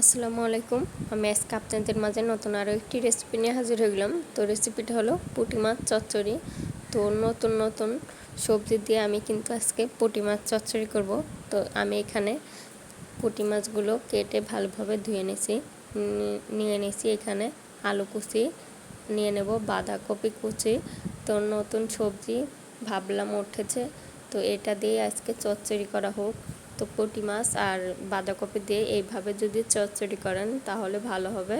আসসালামু আলাইকুম। আমি আজকে আপনাদের মাঝে নতুন আরও একটি রেসিপি নিয়ে হাজির হয়ে গেলাম। তো রেসিপিটা হলো পুঁটি মাছ চচ্চড়ি। তো নতুন নতুন সবজি দিয়ে আমি কিন্তু আজকে পুঁটি মাছ চচ্চড়ি করব। তো আমি এখানে পুঁটি মাছগুলো কেটে ভালোভাবে ধুয়ে নিয়েছি নিয়ে নিয়েছি এখানে আলু কুচি, নিয়ে নেব বাঁধাকপি কুচি। তো নতুন সবজি ভাবলাম উঠেছে। তো এটা দিয়ে আজকে চচ্চড়ি করা হোক। তো পুঁটি মাছ আর বাঁধাকপি দিয়ে এইভাবে যদি চচ্চড়ি করেন, তাহলে ভালো হবে।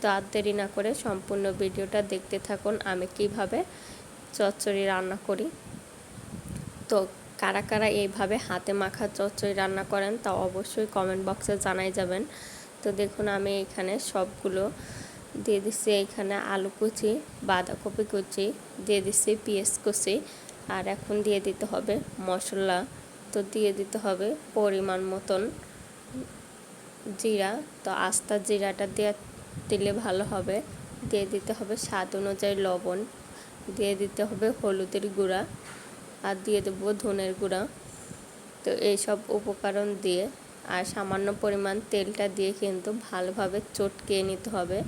তো আর দেরি না করে সম্পূর্ণ ভিডিওটা দেখতে থাকুন, আমি কীভাবে চচ্চড়ি রান্না করি। তো কারা কারা এইভাবে হাতে মাখা চচ্চড়ি রান্না করেন, তা অবশ্যই কমেন্ট বক্সে জানাই যাবেন। তো দেখুন, আমি এখানে সবগুলো দিয়ে দিচ্ছি। এখানে আলু কুচি, বাঁধাকপি কুচি, দিয়ে দিচ্ছি পেঁয়াজ কুচি, আর এখন দিয়ে দিতে হবে মশলা। তো দিয়ে দিতে হবে পরিমাণ মতন জিরা। তো আস্তা জিরাটা দিয়ে দিলে ভালো হবে। দিয়ে দিতে হবে স্বাদ অনুযায়ী লবণ। দিয়ে দিতে হবে হলুদের গুঁড়া আর দিয়ে দেবো ধনের গুঁড়া। তো এইসব উপকরণ দিয়ে আর সামান্য পরিমাণ তেলটা দিয়ে কিন্তু ভালোভাবে চটকিয়ে নিতে হবে।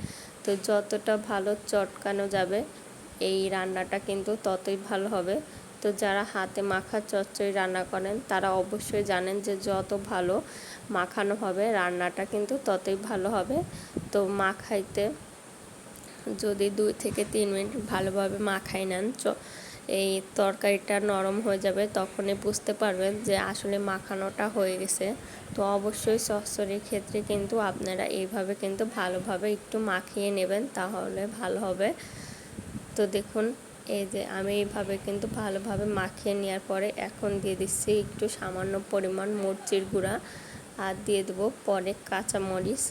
তো যতটা ভালো চটকানো যাবে, এই রান্নাটা কিন্তু ততই ভালো হবে। তো যারা হাতে মাখা চচ্চড়ি রান্না করেন, তারা অবশ্যই জানেন যে যত ভালো মাখানো হবে, রান্নাটা কিন্তু ততই ভালো হবে। তো মাখাইতে যদি দুই থেকে তিন মিনিট ভালোভাবে মাখাই নেন এই তরকারিটা নরম হয়ে যাবে, তখনই বুঝতে পারবেন যে আসলে মাখানোটা হয়ে গেছে। তো অবশ্যই চচ্চড়ির ক্ষেত্রে কিন্তু আপনারা এইভাবে কিন্তু ভালোভাবে একটু মাখিয়ে নেবেন, তাহলে ভালো হবে। তো দেখুন এই যে আমি এইভাবে কিন্তু ভালোভাবে মাখিয়ে নেওয়ার পরে এখন দিয়ে দিচ্ছি একটু সামান্য পরিমাণ মরচির গুঁড়া আর দিয়ে দেবো পরে কাঁচামরিচ।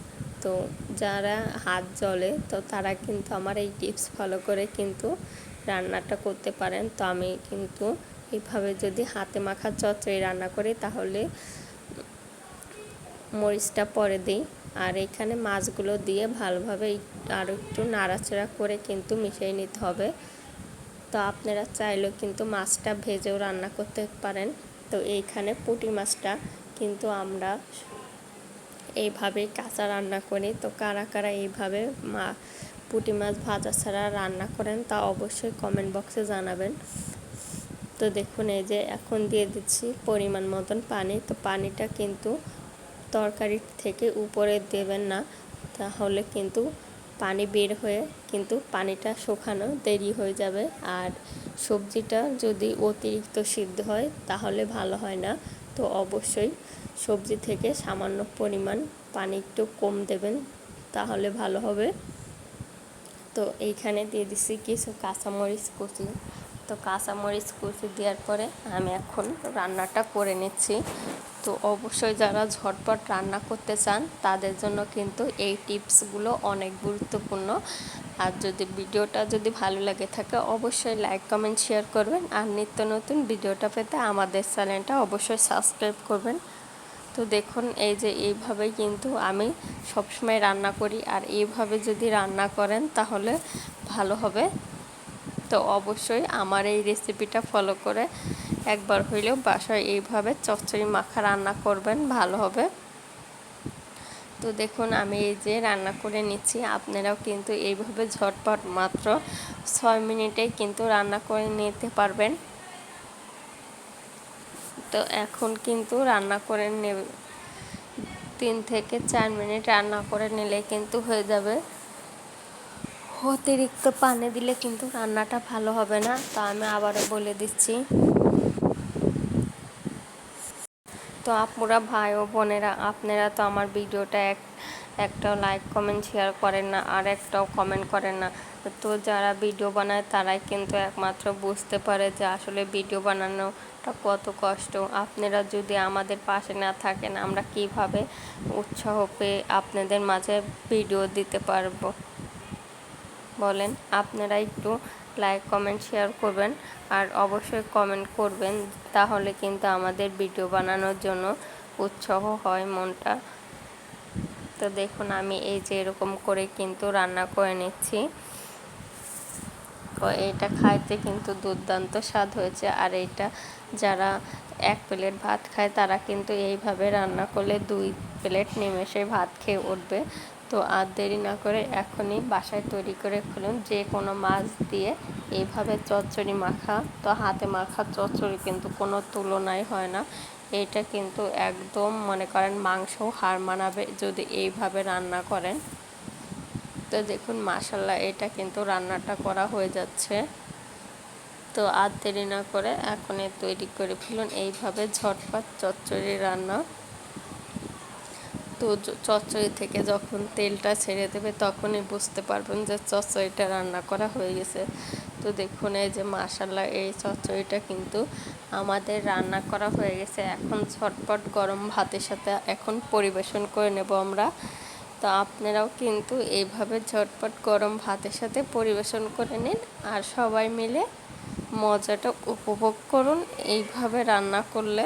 তো যারা হাত জলে তো তারা কিন্তু আমার এই টিপস ফলো করে কিন্তু রান্নাটা করতে পারেন। তো আমি কিন্তু এইভাবে যদি হাতে মাখা চচ্চড়ি রান্না করি, তাহলে মরিচটা পরে দিই। আর এখানে মাছগুলো দিয়ে ভালোভাবে আরও একটু নাড়াচাড়া করে কিন্তু মিশিয়ে নিতে হবে। তো আপনারা চাইলেও কিন্তু মাছটা ভেজেও রান্না করতে পারেন। তো এইখানে পুঁটি মাছটা কিন্তু আমরা এইভাবে কাঁচা রান্না করি। তো কারা কারা এইভাবে মা, পুঁটি মাছ ভাজা ছাড়া রান্না করেন তা অবশ্যই কমেন্ট বক্সে জানাবেন। তো দেখুন এই যে এখন দিয়ে দিচ্ছি পরিমাণ মতন পানি। তো পানিটা কিন্তু তরকারি থেকে উপরে দেবেন না, তাহলে কিন্তু পানি বের হয়ে কিন্তু পানিটা শুকানো দেরি হয়ে যাবে। আর সবজিটা যদি অতিরিক্ত সিদ্ধ হয় তাহলে ভালো হয় না। তো অবশ্যই সবজি থেকে সামান্য পরিমাণ পানি একটু কম দেবেন, তাহলে ভালো হবে। তো এইখানে দিয়ে দিছি কিছু কাঁচামরিচ কুচি তো কাঁচামরিচ কুচি দেওয়ার পরে আমি এখন রান্নাটা করে নিচ্ছি। তো অবশ্যই যারা ঝটপট রান্না করতে চান, তাদের জন্য কিন্তু এই টিপসগুলো অনেক গুরুত্বপূর্ণ। আর যদি ভিডিওটা যদি ভালো লাগে থাকে, অবশ্যই লাইক, কমেন্ট, শেয়ার করবেন। আর নিত্য নতুন ভিডিওটা পেতে আমাদের চ্যানেলটা অবশ্যই সাবস্ক্রাইব করবেন। তো দেখুন, এই যে এইভাবেই কিন্তু আমি সবসময় রান্না করি। আর এইভাবে যদি রান্না করেন, তাহলে ভালো হবে। তো অবশ্যই আমার এই রেসিপিটা ফলো করে একবার হইলেও বাসায় এইভাবে চচ্চড়ি মাখা রান্না করবেন, ভালো হবে। তো দেখুন, আমি এই যে রান্না করে নিচ্ছি, আপনারাও কিন্তু এইভাবে ঝটপট মাত্র ছয় মিনিটেই কিন্তু রান্না করে নিতে পারবেন। তো এখন কিন্তু রান্না করে নেবে, তিন থেকে চার মিনিট রান্না করে নিলে কিন্তু হয়ে যাবে। অতিরিক্ত পানি দিলে কিন্তু রান্নাটা ভালো হবে না, তা আমি আবারও বলে দিচ্ছি। তো আপনারা ভাই ও বোনেরা, আপনারা তো আমার ভিডিওটা এক, একটাও লাইক কমেন্ট শেয়ার করেন না, আর একটাও কমেন্ট করেন না। তো যারা ভিডিও বানায় তারাই কিন্তু একমাত্র বুঝতে পারে যে আসলে ভিডিও বানানোটা কত কষ্ট। আপনারা যদি আমাদের পাশে না থাকেন, আমরা কীভাবে উৎসাহ পেয়ে আপনাদের মাঝে ভিডিও দিতে পারব? বলেন, আপনারা একটু লাইক কমেন্ট শেয়ার করবেন আর অবশ্যই কমেন্ট করবেন, তাহলে কিন্তু আমাদের ভিডিও বানানোর জন্য উৎসাহ হয় মনটা। তো দেখুন, আমি এই যে এরকম করে কিন্তু রান্না করে নিচ্ছি। তো এটা খাইতে কিন্তু দুর্দান্ত স্বাদ হয়েছে। আর এটা যারা এক প্লেট ভাত খায়, তারা কিন্তু এইভাবে রান্না করলে দুই প্লেট নিমেষে ভাত খেয়ে উঠবে। তো আর দেরি না করে এখনই বাসায় তৈরি করে খুলুন। যে কোনো মাছ দিয়ে এইভাবে চচ্চড়ি মাখা, তো হাতে মাখা চচ্চড়ি কিন্তু কোনো তুলনাই হয় না। এটা কিন্তু একদম মনে করেন মাংসও হার মানাবে যদি এইভাবে রান্না করেন। তো দেখুন মাসাল্লাহ এটা কিন্তু রান্নাটা করা হয়ে যাচ্ছে। তো আর দেরি না করে এখনই তৈরি করে ফেলুন। এইভাবে ঝটপট চচ্চড়ি রান্না। তো চচ্চড়ি থেকে যখন তেলটা ছেড়ে দেবে তখনই বুঝতে পারবেন যে চচ্চড়িটা রান্না করা হয়ে গেছে। তো দেখুন, এই যে মাসাল্লাহ এই চচ্চড়িটা কিন্তু আমাদের রান্না করা হয়ে গেছে। এখন ঝটপট গরম ভাতের সাথে এখন পরিবেশন করে নেব আমরা। তো আপনারাও কিন্তু এইভাবে ঝটপট গরম ভাতের সাথে পরিবেশন করে নিন আর সবাই মিলে মজাটা উপভোগ করুন। এইভাবে রান্না করলে